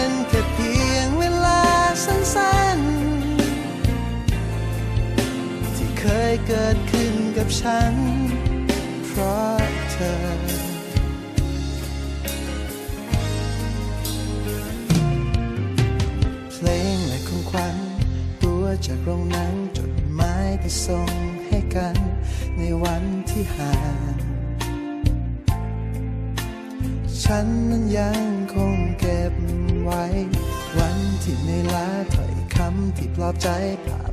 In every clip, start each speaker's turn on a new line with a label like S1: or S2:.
S1: น ยเกิดขึ้นกับฉัน เพราะเธอเพลงและของขวัญตัวจากโรงหนังจดหมายที่ส่งให้กันในวันที่ห่างฉันนั้นยังคงเก็บไว้ วันที่ในอยล้าถ้อยคำที่ปลอบใจภา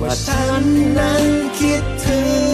S1: ว่าฉันนั้นคิดถึง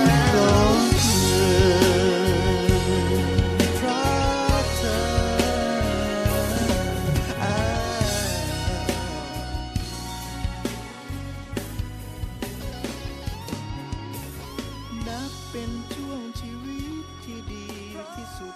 S2: นับเป็นช่วงชีวิตที่ดีที่สุด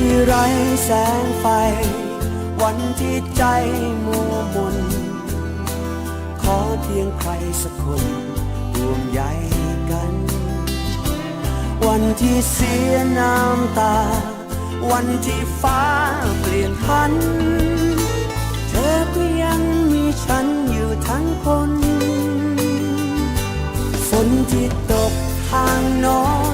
S3: ที่ไร้แสงไฟ วันที่ใจมัวมน ขอเพียงใครสักคนร่วมใยกัน วันที่เสียน้ำตา วันที่ฟ้าเปลี่ยนพัน เธอก็ยังมีฉันอยู่ทั้งคน ฝนที่ตกทางโนอน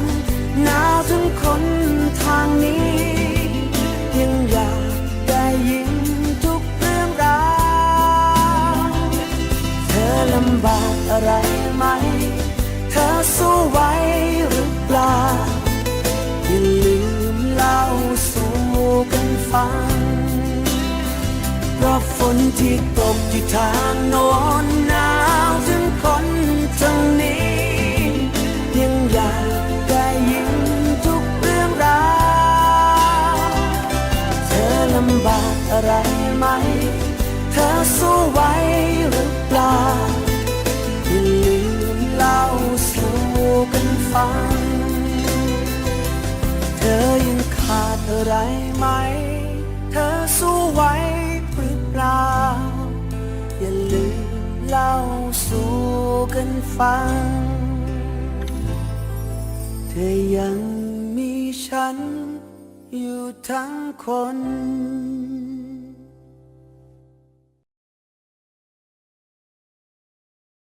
S3: ที่ตกที่ทางโน้นหนาวถึงคนทางนี้ ยังอยากได้ยินทุกเรื่องราวเธอลำบากอะไรไหม เธอสู้ไหวหรือเปล่าอย่าลืมเล่าสู่กันฟัง เธอยังขาดอะไรไหม เธอสู้ไหวา อย่าลืมเล่าสู่กันฟัง เธอยังมีฉันอยู่ทั้งคน